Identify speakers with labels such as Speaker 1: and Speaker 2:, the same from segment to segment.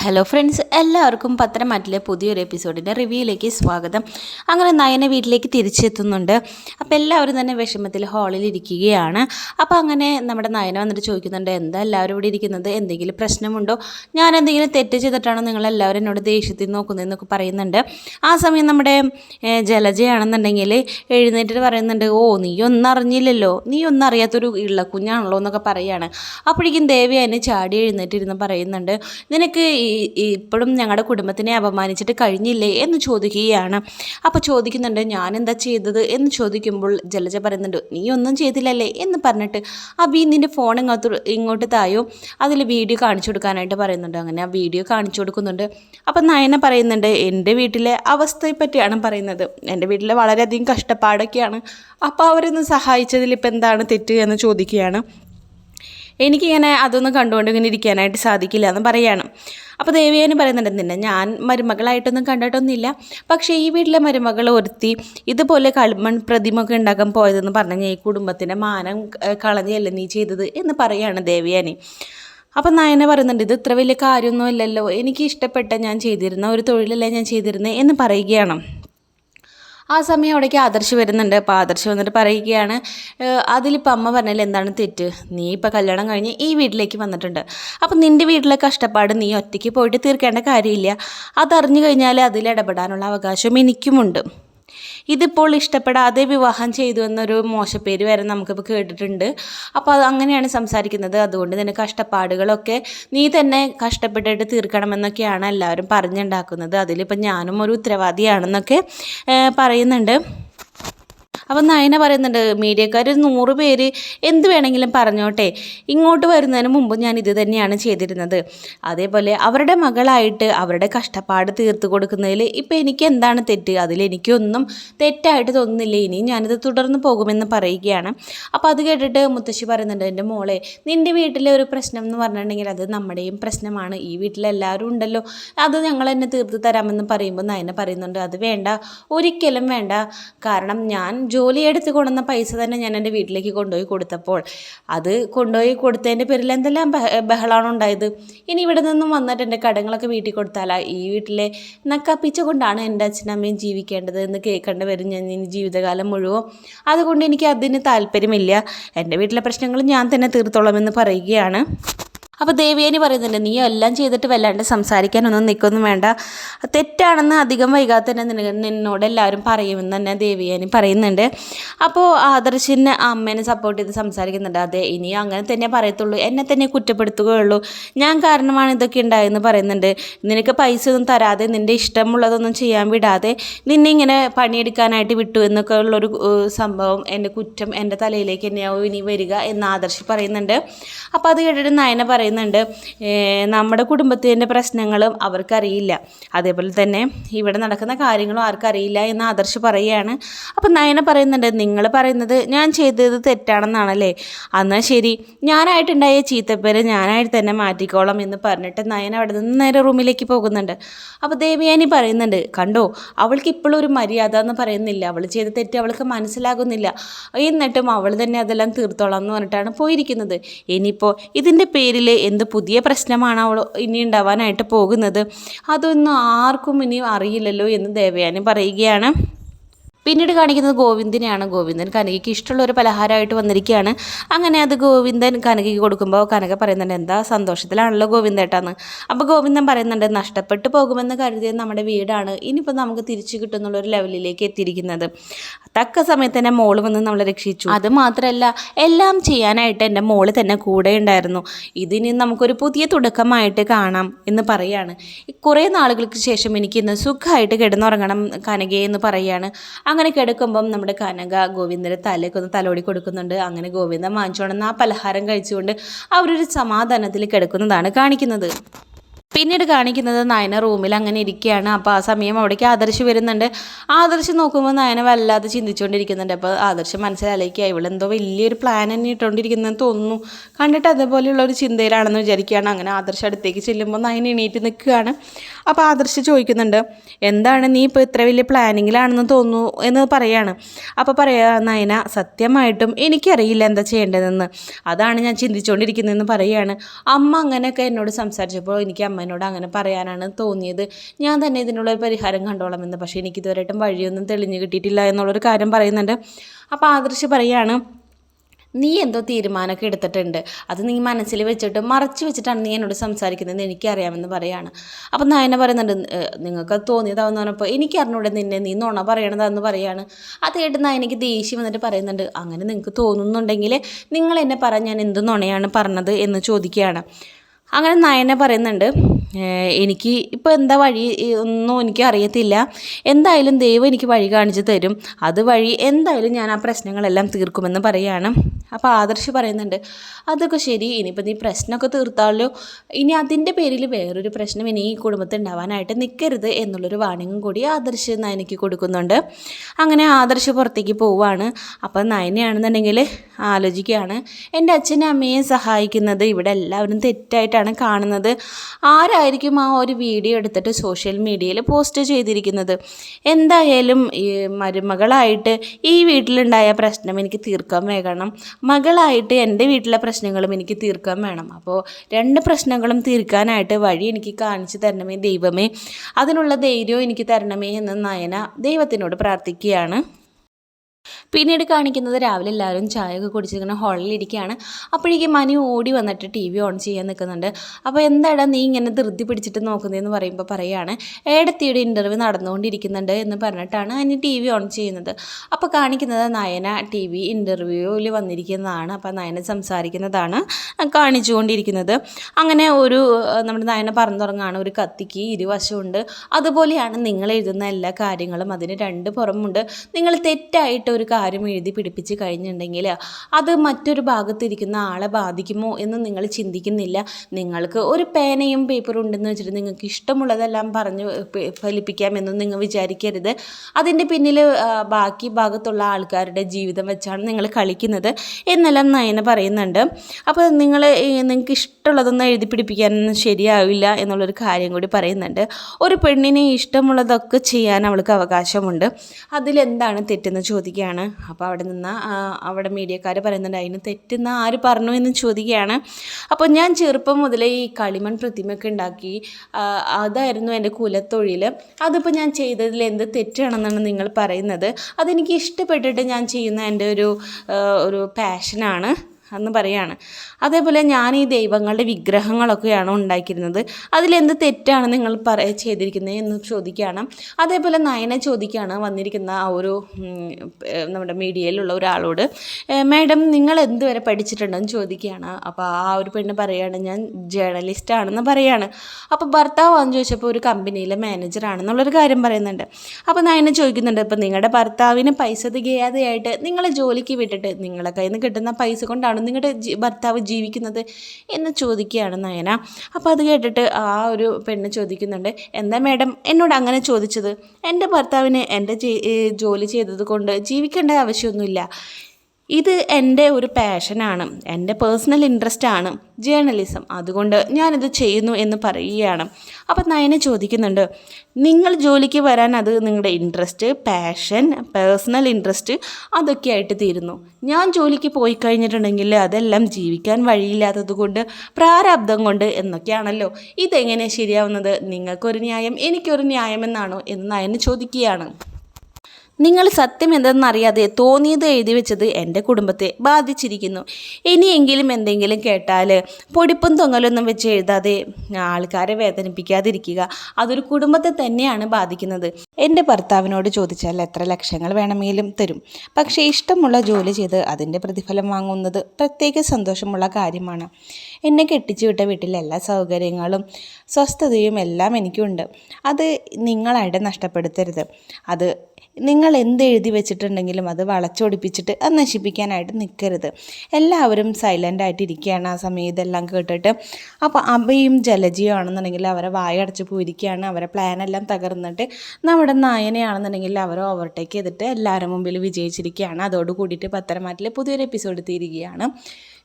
Speaker 1: Hello friends എല്ലാവർക്കും പത്രമാറ്റിലെ പുതിയൊരു എപ്പിസോഡിന്റെ റിവ്യൂയിലേക്ക് സ്വാഗതം. അങ്ങനെ നയന വീട്ടിലേക്ക് തിരിച്ചെത്തുന്നുണ്ട്. അപ്പോൾ എല്ലാവരും തന്നെ വിഷമത്തിൽ ഹാളിൽ ഇരിക്കുകയാണ്. അപ്പോൾ അങ്ങനെ നമ്മുടെ നയന വന്നിട്ട് ചോദിക്കുന്നുണ്ട് എന്താ എല്ലാവരും ഇവിടെ ഇരിക്കുന്നത്? എന്തെങ്കിലും പ്രശ്നമുണ്ടോ? ഞാൻ എന്തെങ്കിലും തെറ്റ് ചെയ്തിട്ടാണോ നിങ്ങളെല്ലാവരും എന്നോട് ദേഷ്യത്തിൽ നോക്കുന്നതെന്നൊക്കെ പറയുന്നുണ്ട്. ആ സമയം നമ്മുടെ ജലജയാണെന്നുണ്ടെങ്കിൽ എഴുന്നേറ്റിട്ട് പറയുന്നുണ്ട് ഓ നീ ഒന്നും അറിഞ്ഞില്ലല്ലോ. നീ ഒന്നും അറിയാത്തൊരു ഇള്ളക്കുഞ്ഞാണല്ലോ എന്നൊക്കെ പറയുകയാണ് അപ്പോഴേക്കും ദേവി അതിന് ചാടി എഴുന്നേറ്റിരുന്ന് പറയുന്നുണ്ട് നിനക്ക് ഇപ്പോഴും ഞങ്ങളുടെ കുടുംബത്തിനെ അപമാനിച്ചിട്ട് കഴിഞ്ഞില്ലേ എന്ന് ചോദിക്കുകയാണ്. അപ്പോൾ ചോദിക്കുന്നുണ്ട് ഞാൻ എന്താ ചെയ്തത്? എന്ന് ചോദിക്കുമ്പോൾ ജലജ പറയുന്നുണ്ട് നീ ഒന്നും ചെയ്തില്ലല്ലേ? എന്ന് പറഞ്ഞിട്ട് അബി നിന്റെ ഫോൺ ഇങ്ങോട്ട് ഇങ്ങോട്ട് തായോ. അതിൽ വീഡിയോ കാണിച്ചു കൊടുക്കാനായിട്ട് പറയുന്നുണ്ട്. അങ്ങനെ ആ വീഡിയോ കാണിച്ചു കൊടുക്കുന്നുണ്ട്. അപ്പം നയന പറയുന്നുണ്ട് എന്റെ വീട്ടിലെ അവസ്ഥയെ പറ്റിയാണ് പറയുന്നത്. എന്റെ വീട്ടിലെ വളരെയധികം കഷ്ടപ്പാടൊക്കെയാണ്. അപ്പോൾ അവരൊന്ന് സഹായിച്ചതിൽ ഇപ്പം എന്താണ് തെറ്റ്? എന്ന് ചോദിക്കുകയാണ്. എനിക്കിങ്ങനെ അതൊന്നും കണ്ടുകൊണ്ട് ഇങ്ങനെ ഇരിക്കാനായിട്ട് സാധിക്കില്ല എന്ന് പറയാണ്. അപ്പോൾ ദേവിയാനി പറയുന്നുണ്ട് നിന്നെ ഞാൻ മരുമകളായിട്ടൊന്നും കണ്ടിട്ടൊന്നുമില്ല. പക്ഷേ ഈ വീട്ടിലെ മരുമകൾ ഒരുത്തി ഇതുപോലെ കളിമൺ പ്രതിമ ഒക്കെ ഉണ്ടാക്കാൻ പോയതെന്ന് പറഞ്ഞാൽ ഈ കുടുംബത്തിന്റെ മാനം കളഞ്ഞല്ല നീ ചെയ്തത്? എന്ന് പറയാണ് ദേവിയാനി അപ്പം നയന പറയുന്നുണ്ട് ഇത് ഇത്ര വലിയ കാര്യമൊന്നുമില്ലല്ലോ എനിക്ക് ഇഷ്ടപ്പെട്ട ഞാൻ ചെയ്തിരുന്ന ഒരു തൊഴിലല്ലേ ഞാൻ ചെയ്തിരുന്നത് എന്ന് പറയുകയാണ്. ആ സമയം അവിടേക്ക് ആദർശ് വരുന്നുണ്ട്. അപ്പോൾ ആദർശ് വന്നിട്ട് പറയുകയാണ് "ഏഹ്, അതിലിപ്പോൾ അമ്മ പറഞ്ഞാൽ എന്താണ് തെറ്റ്? നീ ഇപ്പോൾ കല്യാണം കഴിഞ്ഞ് ഈ വീട്ടിലേക്ക് വന്നിട്ടുണ്ട്. അപ്പോൾ നിന്റെ വീട്ടിലെ കഷ്ടപ്പാട് നീ ഒറ്റയ്ക്ക് പോയിട്ട് തീർക്കേണ്ട കാര്യമില്ല. അതറിഞ്ഞു കഴിഞ്ഞാൽ അതിൽ ഇടപെടാനുള്ള അവകാശം എനിക്കുമുണ്ട്. ഇതിപ്പോൾ ഇഷ്ടപ്പെടാതെ വിവാഹം ചെയ്തു എന്നൊരു മോശപ്പേര് വരെ നമുക്കിപ്പോൾ കേട്ടിട്ടുണ്ട്. അപ്പോൾ അത് അങ്ങനെയാണ് സംസാരിക്കുന്നത്. അതുകൊണ്ട് തന്നെ കഷ്ടപ്പാടുകളൊക്കെ നീ തന്നെ കഷ്ടപ്പെട്ടിട്ട് തീർക്കണമെന്നൊക്കെയാണ് എല്ലാവരും പറഞ്ഞുണ്ടാക്കുന്നത്. അതിലിപ്പോൾ ഞാനും ഒരു ഉത്തരവാദിയാണെന്നൊക്കെ പറയുന്നുണ്ട്. അപ്പം നയന പറയുന്നുണ്ട് മീഡിയക്കാർ നൂറ് പേര് എന്ത് വേണമെങ്കിലും പറഞ്ഞോട്ടെ. ഇങ്ങോട്ട് വരുന്നതിന് മുമ്പ് ഞാൻ ഇത് തന്നെയാണ് ചെയ്തിരുന്നത്. അതേപോലെ അവരുടെ മകളായിട്ട് അവരുടെ കഷ്ടപ്പാട് തീർത്ത് കൊടുക്കുന്നതിൽ ഇപ്പം എനിക്ക് എന്താണ് തെറ്റ്? അതിൽ എനിക്കൊന്നും തെറ്റായിട്ട് തോന്നുന്നില്ല. ഇനി ഞാനിത് തുടർന്ന് പോകുമെന്ന് പറയുകയാണ്. അപ്പോൾ അത് കേട്ടിട്ട് മുത്തശ്ശി പറയുന്നുണ്ട് എന്റെ മോളെ നിന്റെ വീട്ടിലെ ഒരു പ്രശ്നം എന്ന് പറഞ്ഞിട്ടുണ്ടെങ്കിൽ അത് നമ്മുടെയും പ്രശ്നമാണ്. ഈ വീട്ടിലെല്ലാവരും ഉണ്ടല്ലോ. അത് ഞങ്ങൾ തന്നെ തീർത്ത് തരാമെന്ന് പറയുമ്പോൾ നയന പറയുന്നുണ്ട് അത് വേണ്ട. ഒരിക്കലും വേണ്ട. കാരണം ഞാൻ ജോലി എടുത്ത് കൊണ്ടുവന്ന പൈസ തന്നെ ഞാൻ എന്റെ വീട്ടിലേക്ക് കൊണ്ടുപോയി കൊടുത്തപ്പോൾ അത് കൊണ്ടുപോയി കൊടുത്തതിന്റെ പേരിൽ എന്തെല്ലാം ബഹളമാണ് ഉണ്ടായത്? ഇനി ഇവിടെ നിന്നും വന്നിട്ട് എന്റെ കടങ്ങളൊക്കെ വീട്ടിൽ കൊടുത്താലാ? ഈ വീട്ടിലെ നക്കപ്പിച്ചുകൊണ്ടാണ് എന്റെ അച്ഛനമ്മയും ജീവിക്കേണ്ടത് എന്ന് കേൾക്കേണ്ടി വരും ഞാൻ ഇനി ജീവിതകാലം മുഴുവൻ. അതുകൊണ്ട് എനിക്ക് അതിന് താല്പര്യമില്ല. എന്റെ വീട്ടിലെ പ്രശ്നങ്ങൾ ഞാൻ തന്നെ തീർത്തോളാം എന്ന് പറയുകയാണ്. അപ്പോൾ ദേവിയേനി പറയുന്നുണ്ട് നീ എല്ലാം ചെയ്തിട്ട് വല്ലാണ്ട് സംസാരിക്കാനൊന്നും നിൽക്കൊന്നും വേണ്ട. തെറ്റാണെന്ന് അധികം വൈകാതെ തന്നെ നിന നിന്നോട് എല്ലാവരും പറയുമെന്ന് തന്നെ ദേവിയേനി പറയുന്നുണ്ട്. അപ്പോൾ ആദർശിനെ അമ്മേനെ സപ്പോർട്ട് ചെയ്ത് സംസാരിക്കുന്നുണ്ട്. അതെ ഇനി അങ്ങനെ തന്നെ പറയത്തുള്ളൂ. എന്നെ തന്നെ കുറ്റപ്പെടുത്തുകയുള്ളൂ. ഞാൻ കാരണമാണ് ഇതൊക്കെ ഉണ്ടായെന്ന് പറയുന്നുണ്ട്. നിനക്ക് പൈസ ഒന്നും തരാതെ നിന്റെ ഇഷ്ടമുള്ളതൊന്നും ചെയ്യാൻ വിടാതെ നിന്നെ ഇങ്ങനെ പണിയെടുക്കാനായിട്ട് വിട്ടു എന്നൊക്കെ ഉള്ളൊരു സംഭവം എന്റെ കുറ്റം എന്റെ തലയിലേക്ക് തന്നെയാവും ഇനി വരിക എന്ന് ആദർശി പറയുന്നുണ്ട്. അപ്പോൾ അത് കേട്ടിട്ട് നയന പറയുന്നുണ്ട് നമ്മുടെ കുടുംബത്തിന്റെ പ്രശ്നങ്ങളും അവർക്കറിയില്ല. അതേപോലെ തന്നെ ഇവിടെ നടക്കുന്ന കാര്യങ്ങളും ആർക്കറിയില്ല എന്ന് ആദർശ് പറയുകയാണ്. അപ്പം നയന പറയുന്നുണ്ട് നിങ്ങൾ പറയുന്നത് ഞാൻ ചെയ്തത് തെറ്റാണെന്നാണല്ലേ? എന്നാൽ ശരി. ഞാനായിട്ടുണ്ടായ ചീത്തപ്പേര് ഞാനായിട്ട് തന്നെ മാറ്റിക്കോളാം എന്ന് പറഞ്ഞിട്ട് നയന അവിടെ നിന്ന് നേരെ റൂമിലേക്ക് പോകുന്നുണ്ട്. അപ്പോൾ ദേവിയാനി പറയുന്നുണ്ട് കണ്ടോ അവൾക്ക് ഇപ്പോഴും ഒരു മര്യാദ എന്ന് പറയുന്നില്ല. അവൾ ചെയ്ത തെറ്റ് അവൾക്ക് മനസ്സിലാകുന്നില്ല. എന്നിട്ടും അവൾ തന്നെ അതെല്ലാം തീർത്തോളാം എന്ന് പറഞ്ഞിട്ടാണ് പോയിരിക്കുന്നത്. ഇനിയിപ്പോൾ ഇതിന്റെ പേരിൽ എന്ത് പുതിയ പ്രശ്നമാണ് അവൾ ഇനി ഉണ്ടാവാനായിട്ട് പോകുന്നത്? അതൊന്നും ആർക്കും ഇനി അറിയില്ലല്ലോ എന്ന് ദേവയാനി പറയുകയാണ്. പിന്നീട് കാണിക്കുന്നത് ഗോവിന്ദനെയാണ്. ഗോവിന്ദൻ കനകയ്ക്ക് ഇഷ്ടമുള്ള ഒരു പലഹാരമായിട്ട് വന്നിരിക്കുകയാണ്. അങ്ങനെ അത് ഗോവിന്ദൻ കനകയ്ക്ക് കൊടുക്കുമ്പോൾ കനക പറയുന്നുണ്ട് എന്താ സന്തോഷത്തിലാണല്ലോ ഗോവിന്ദേട്ടാന്ന് അപ്പോൾ ഗോവിന്ദൻ പറയുന്നുണ്ട് നഷ്ടപ്പെട്ടു പോകുമെന്ന് കരുതിയത് നമ്മുടെ വീടാണ്. ഇനിയിപ്പോൾ നമുക്ക് തിരിച്ചു കിട്ടുന്നുള്ള ഒരു ലെവലിലേക്ക് എത്തിയിരിക്കുന്നത്. തക്ക സമയത്ത് തന്നെ മോൾ വന്ന് നമ്മളെ രക്ഷിച്ചു. അത് മാത്രമല്ല എല്ലാം ചെയ്യാനായിട്ട് എന്റെ മോൾ തന്നെ കൂടെ ഉണ്ടായിരുന്നു. ഇതിനി നമുക്കൊരു പുതിയ തുടക്കമായിട്ട് കാണാം എന്ന് പറയാണ്. കുറേ നാളുകൾക്ക് ശേഷം എനിക്ക് ഇന്ന് സുഖമായിട്ട് കിടന്നുറങ്ങണം കനകയെന്ന് പറയാണ്. അങ്ങനെ കിടക്കുമ്പം നമ്മുടെ കനക ഗോവിന്ദന്റെ തലയൊക്കെ തലോടി കൊടുക്കുന്നുണ്ട്. അങ്ങനെ ഗോവിന്ദൻ വാങ്ങിച്ചുകൊണ്ടെന്ന് ആ പലഹാരം കഴിച്ചുകൊണ്ട് അവരൊരു സമാധാനത്തിൽ കിടക്കുന്നതാണ് കാണിക്കുന്നത്. പിന്നീട് കാണിക്കുന്നത് നയന റൂമിൽ അങ്ങനെ ഇരിക്കുകയാണ്. അപ്പോൾ ആ സമയം അവിടേക്ക് ആദർശ് വരുന്നുണ്ട്. ആദർശ് നോക്കുമ്പോൾ നയന വല്ലാതെ ചിന്തിച്ചുകൊണ്ടിരിക്കുന്നുണ്ട്. അപ്പോൾ ആദർശ് മനസ്സിലാലേക്കുക ഇവളെന്തോ വലിയൊരു പ്ലാൻ തന്നെ ഇട്ടുകൊണ്ടിരിക്കുന്നതെന്ന് തോന്നുന്നു. കണ്ടിട്ട് അതേപോലെയുള്ള ഒരു ചിന്തയിലാണെന്ന് വിചാരിക്കുകയാണ്. അങ്ങനെ ആദർശ് അടുത്തേക്ക് ചെല്ലുമ്പോൾ നയന എണീറ്റ് നിൽക്കുകയാണ്. അപ്പോൾ ആദർശ് ചോദിക്കുന്നുണ്ട് എന്താണ് നീ ഇപ്പോൾ ഇത്ര വലിയ പ്ലാനിങ്ങിലാണെന്ന് തോന്നുന്നു? എന്ന് പറയാണ്. അപ്പോൾ പറയാ നയന സത്യമായിട്ടും എനിക്കറിയില്ല എന്താ ചെയ്യേണ്ടതെന്ന്. അതാണ് ഞാൻ ചിന്തിച്ചുകൊണ്ടിരിക്കുന്നതെന്ന് പറയുകയാണ് അമ്മ അങ്ങനെയൊക്കെ എന്നോട് സംസാരിച്ചപ്പോൾ എനിക്ക് അമ്മേനെ നയനോട് അങ്ങനെ പറയാനാണ് തോന്നിയത്. ഞാൻ തന്നെ ഇതിനുള്ള ഒരു പരിഹാരം കണ്ടോളാം എന്ന് പക്ഷേ എനിക്ക് ഇതുവരെയായിട്ടും വഴിയൊന്നും തെളിഞ്ഞു കിട്ടിയിട്ടില്ല എന്നുള്ളൊരു കാര്യം പറയുന്നുണ്ട്. അപ്പോൾ ആദർശ് പറയാണ് നീ എന്തോ തീരുമാനമൊക്കെ എടുത്തിട്ടുണ്ട്. അത് നീ മനസ്സിൽ വെച്ചിട്ട് മറച്ചു വെച്ചിട്ടാണ് നീ എന്നോട് സംസാരിക്കുന്നത് എനിക്കറിയാമെന്ന് പറയാണ്. അപ്പം നയന പറയുന്നുണ്ട് നിങ്ങൾക്ക് അത് തോന്നിയതാവെന്ന് പറഞ്ഞപ്പോൾ എനിക്ക് അറിഞ്ഞൂടെ നിന്നെ. നീ നുണ പറയണതാന്ന് പറയാണ്. അത് കേട്ട് നയനയ്ക്ക് ദേഷ്യം വന്നിട്ട് പറയുന്നുണ്ട് അങ്ങനെ നിങ്ങൾക്ക് തോന്നുന്നുണ്ടെങ്കിൽ നിങ്ങൾ എന്നെ പറ ഞാൻ എന്ത് നുണയാണ് പറഞ്ഞത്? എന്ന് ചോദിക്കുകയാണ്. അങ്ങനെ നയന പറയുന്നുണ്ട് എനിക്ക് ഇപ്പോൾ എന്താ വഴി? ഒന്നും എനിക്ക് അറിയത്തില്ല. എന്തായാലും ദൈവം എനിക്ക് വഴി കാണിച്ചു തരും. അതുവഴി എന്തായാലും ഞാൻ ആ പ്രശ്നങ്ങളെല്ലാം തീർക്കുമെന്ന് പറയുകയാണ് അപ്പോൾ ആദർശ് പറയുന്നുണ്ട് അതൊക്കെ ശരി ഇനിയിപ്പോൾ നീ പ്രശ്നമൊക്കെ തീർത്താലോ? ഇനി അതിന്റെ പേരിൽ വേറൊരു പ്രശ്നം ഇനി ഈ കുടുംബത്തിൽ ഉണ്ടാവാനായിട്ട് നിൽക്കരുത് എന്നുള്ളൊരു വാണിങ്ങും കൂടി ആദർശ് നയനയ്ക്ക് കൊടുക്കുന്നുണ്ട്. അങ്ങനെ ആദർശ് പുറത്തേക്ക് പോവുകയാണ് അപ്പോൾ നയനയാണെന്നുണ്ടെങ്കിൽ ആലോചിക്കുകയാണ് എന്റെ അച്ഛനും അമ്മയെ സഹായിക്കുന്നത് ഇവിടെ എല്ലാവരും തെറ്റായിട്ടാണ് കാണുന്നത്. ആരായിരിക്കും ആ ഒരു വീഡിയോ എടുത്തിട്ട് സോഷ്യൽ മീഡിയയിൽ പോസ്റ്റ് ചെയ്തിരിക്കുന്നത്? എന്തായാലും ഈ മരുമകളായിട്ട് ഈ വീട്ടിലുണ്ടായ പ്രശ്നം എനിക്ക് തീർക്കാൻ വേണം. മകളായിട്ട് എന്റെ വീട്ടിലെ പ്രശ്നങ്ങളും എനിക്ക് തീർക്കാൻ വേണം. അപ്പോൾ രണ്ട് പ്രശ്നങ്ങളും തീർക്കാനായിട്ട് വഴി എനിക്ക് കാണിച്ചു തരണമേ ദൈവമേ. അതിനുള്ള ധൈര്യവും എനിക്ക് തരണമേ എന്ന് നയന ദൈവത്തിനോട് പ്രാർത്ഥിക്കുകയാണ്. പിന്നീട് കാണിക്കുന്നത് രാവിലെ എല്ലാവരും ചായയൊക്കെ കുടിച്ചിരിക്കുന്ന ഹാളിൽ ഇരിക്കുകയാണ് അപ്പോഴേക്കും മനു ഓടി വന്നിട്ട് ടി വി ഓൺ ചെയ്യാൻ നിൽക്കുന്നുണ്ട്. അപ്പോൾ എന്താടാ നീ ഇങ്ങനെ ധൃതി പിടിച്ചിട്ട് നോക്കുന്നതെന്ന് പറയുമ്പോൾ പറയുകയാണ് ഏടത്തിയുടെ ഇന്റർവ്യൂ നടന്നുകൊണ്ടിരിക്കുന്നുണ്ട് എന്ന് പറഞ്ഞിട്ടാണ് അതിന് ടി വി ഓൺ ചെയ്യുന്നത്. അപ്പോൾ കാണിക്കുന്നത് നയന ടി വി ഇന്റർവ്യൂവിൽ വന്നിരിക്കുന്നതാണ്. അപ്പോൾ നയന സംസാരിക്കുന്നതാണ് കാണിച്ചുകൊണ്ടിരിക്കുന്നത്. അങ്ങനെ ഒരു നമ്മുടെ നയന പറഞ്ഞു തുടങ്ങുകയാണ് ഒരു കത്തിക്ക് ഇരുവശമുണ്ട്. അതുപോലെയാണ് നിങ്ങൾ എഴുതുന്ന എല്ലാ കാര്യങ്ങളും. അതിന് രണ്ട് പുറമുണ്ട്. നിങ്ങൾ തെറ്റായിട്ട് ഒരു കാര്യം എഴുതി പിടിപ്പിച്ച് കഴിഞ്ഞിട്ടുണ്ടെങ്കിൽ അത് മറ്റൊരു ഭാഗത്തിരിക്കുന്ന ആളെ ബാധിക്കുമോ എന്ന് നിങ്ങൾ ചിന്തിക്കുന്നില്ല. നിങ്ങൾക്ക് ഒരു പേനയും പേപ്പറും ഉണ്ടെന്ന് വെച്ചിട്ട് നിങ്ങൾക്ക് ഇഷ്ടമുള്ളതെല്ലാം പറഞ്ഞ് ഫലിപ്പിക്കാം ഫലിപ്പിക്കാമെന്നും നിങ്ങൾ വിചാരിക്കരുത്. അതിന്റെ പിന്നിൽ ബാക്കി ഭാഗത്തുള്ള ആൾക്കാരുടെ ജീവിതം വെച്ചാണ് നിങ്ങൾ കളിക്കുന്നത് എന്നെല്ലാം നയന പറയുന്നുണ്ട്. അപ്പോൾ നിങ്ങൾ നിങ്ങൾക്ക് ഇഷ്ടമുള്ളതൊന്നും എഴുതി പിടിപ്പിക്കാനൊന്നും ശരിയാവില്ല എന്നുള്ളൊരു കാര്യം കൂടി പറയുന്നുണ്ട്. ഒരു പെണ്ണിനെ ഇഷ്ടമുള്ളതൊക്കെ ചെയ്യാൻ അവൾക്ക് അവകാശമുണ്ട്. അതിലെന്താണ് തെറ്റെന്ന് ചോദിക്കുകയാണ്. അപ്പോൾ അവിടെ നിന്ന് അവിടെ മീഡിയക്കാർ പറയുന്നുണ്ട് അതിന് തെറ്റുന്ന ആര് പറഞ്ഞു എന്ന് ചോദിക്കുകയാണ്. അപ്പോൾ ഞാൻ ചെറുപ്പം മുതലേ ഈ കളിമൺ പ്രതിമയൊക്കെ ഉണ്ടാക്കി അതായിരുന്നു എന്റെ കുലത്തൊഴിൽ അതിപ്പോൾ ഞാൻ ചെയ്തതിൽ എന്ത് തെറ്റാണെന്നാണ് നിങ്ങൾ പറയുന്നത്? അതെനിക്ക് ഇഷ്ടപ്പെട്ടിട്ട് ഞാൻ ചെയ്യുന്ന എന്റെ ഒരു ഒരു പാഷനാണ് എന്ന് പറയാണ്. അതേപോലെ ഞാൻ ഈ ദൈവങ്ങളുടെ വിഗ്രഹങ്ങളൊക്കെയാണ് ഉണ്ടാക്കിയിരുന്നത്. അതിലെന്ത് തെറ്റാണ് നിങ്ങൾ പറ ചെയ്തിരിക്കുന്നത് എന്ന് ചോദിക്കുകയാണ്. അതേപോലെ നയന ചോദിക്കുകയാണ് വന്നിരിക്കുന്ന ആ ഒരു നമ്മുടെ മീഡിയയിലുള്ള ഒരാളോട്. മാഡം നിങ്ങൾ എന്തുവരെ പഠിച്ചിട്ടുണ്ടെന്ന് ചോദിക്കുകയാണ്. അപ്പോൾ ആ ഒരു പെണ്ണ് പറയുകയാണ് ഞാൻ ജേർണലിസ്റ്റ് ആണെന്ന് പറയുകയാണ് അപ്പോൾ ഭർത്താവാന്ന് ചോദിച്ചപ്പോൾ ഒരു കമ്പനിയിലെ മാനേജറാണെന്നുള്ളൊരു കാര്യം പറയുന്നുണ്ട്. അപ്പോൾ നയന ചോദിക്കുന്നുണ്ട് അപ്പോൾ നിങ്ങളുടെ ഭർത്താവിന് പൈസ തികയാതെയായിട്ട് നിങ്ങളെ ജോലിക്ക് വിട്ടിട്ട് നിങ്ങളെ കയ്യിൽ നിന്ന് കിട്ടുന്ന പൈസ കൊണ്ടാണ് നിങ്ങളുടെ ജി- ഭർത്താവ് ജീവിക്കുന്നത് എന്ന് ചോദിക്കുകയാണ് നയന. അപ്പോൾ അത് കേട്ടിട്ട് ആ ഒരു പെണ്ണ് ചോദിക്കുന്നുണ്ട് എന്താ മാഡം എന്നോട് അങ്ങനെ ചോദിച്ചത്? എന്റെ ഭർത്താവിന് എന്റെ ജോലി ചെയ്തത് കൊണ്ട് ജീവിക്കേണ്ട ആവശ്യമൊന്നുമില്ല. ഇത് എന്റെ ഒരു പാഷനാണ് എന്റെ പേഴ്സണൽ ഇൻട്രസ്റ്റ് ആണ് ജേർണലിസം. അതുകൊണ്ട് ഞാനിത് ചെയ്യുന്നു എന്ന് പറയുകയാണ്. അപ്പം നയന ചോദിക്കുന്നുണ്ട് നിങ്ങൾ ജോലിക്ക് വരാൻ അത് നിങ്ങളുടെ ഇൻട്രസ്റ്റ് പാഷൻ പേഴ്സണൽ ഇൻട്രസ്റ്റ് അതൊക്കെ ആയിട്ട് തീരുന്നു. ഞാൻ ജോലിക്ക് പോയി കഴിഞ്ഞിട്ടുണ്ടെങ്കിൽ അതെല്ലാം ജീവിക്കാൻ വഴിയില്ലാത്തത് കൊണ്ട് പ്രാരാബ്ദം കൊണ്ട് എന്നൊക്കെയാണല്ലോ. ഇതെങ്ങനെ ശരിയാവുന്നത്? നിങ്ങൾക്കൊരു ന്യായം എനിക്കൊരു ന്യായം എന്നാണോ? എന്ന് നയന ചോദിക്കുകയാണ്. നിങ്ങൾ സത്യം എന്തെന്നറിയാതെ തോന്നിയത് എഴുതി വെച്ചത് എന്റെ കുടുംബത്തെ ബാധിച്ചിരിക്കുന്നു. ഇനിയെങ്കിലും എന്തെങ്കിലും കേട്ടാൽ പൊടിപ്പും തൊങ്ങലൊന്നും വെച്ച് എഴുതാതെ ആൾക്കാരെ വേദനിപ്പിക്കാതിരിക്കുക. അതൊരു കുടുംബത്തെ തന്നെയാണ് ബാധിക്കുന്നത്. എന്റെ ഭർത്താവിനോട് ചോദിച്ചാൽ എത്ര ലക്ഷങ്ങൾ വേണമെങ്കിലും തരും. പക്ഷേ ഇഷ്ടമുള്ള ജോലി ചെയ്ത് അതിന്റെ പ്രതിഫലം വാങ്ങുന്നത് പ്രത്യേക സന്തോഷമുള്ള കാര്യമാണ്. എന്നെ കെട്ടിച്ചു വിട്ട വീട്ടിലെ എല്ലാ സൗകര്യങ്ങളും സ്വസ്ഥതയും എല്ലാം എനിക്കുണ്ട്. അത് നിങ്ങളായിട്ട് നഷ്ടപ്പെടുത്തരുത്. അത് നിങ്ങൾ എന്ത് എഴുതി വെച്ചിട്ടുണ്ടെങ്കിലും അത് വളച്ചൊടിപ്പിച്ചിട്ട് അത് നശിപ്പിക്കാനായിട്ട് നിൽക്കരുത് എല്ലാവരും സൈലന്റ് ആയിട്ട് ആ സമയം ഇതെല്ലാം കേട്ടിട്ട്. അപ്പോൾ അവയും ജലജിയും ആണെന്നുണ്ടെങ്കിൽ അവരെ വായടച്ച് പോയിരിക്കുകയാണ് അവരെ പ്ലാനെല്ലാം തകർന്നിട്ട് നമ്മുടെ നായനെയാണെന്നുണ്ടെങ്കിൽ അവർ ഓവർടേക്ക് ചെയ്തിട്ട് എല്ലാവരും മുമ്പിൽ വിജയിച്ചിരിക്കുകയാണ്. അതോട് കൂടിയിട്ട് പത്തരമാറ്റിലെ പുതിയൊരു എപ്പിസോഡ് തീരുകയാണ്.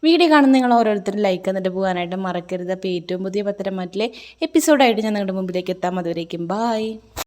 Speaker 1: വീഡിയോ കാണുന്ന നിങ്ങൾ ഓരോരുത്തരും ലൈക്ക് എന്നിട്ട് പോകാനായിട്ട് മറക്കരുത്. അപ്പോൾ ഏറ്റവും പുതിയ പത്തരമാറ്റിലെ എപ്പിസോഡായിട്ട് ഞാൻ നിങ്ങളുടെ മുമ്പിലേക്ക് എത്താം. അതുവരേക്കും ബായ്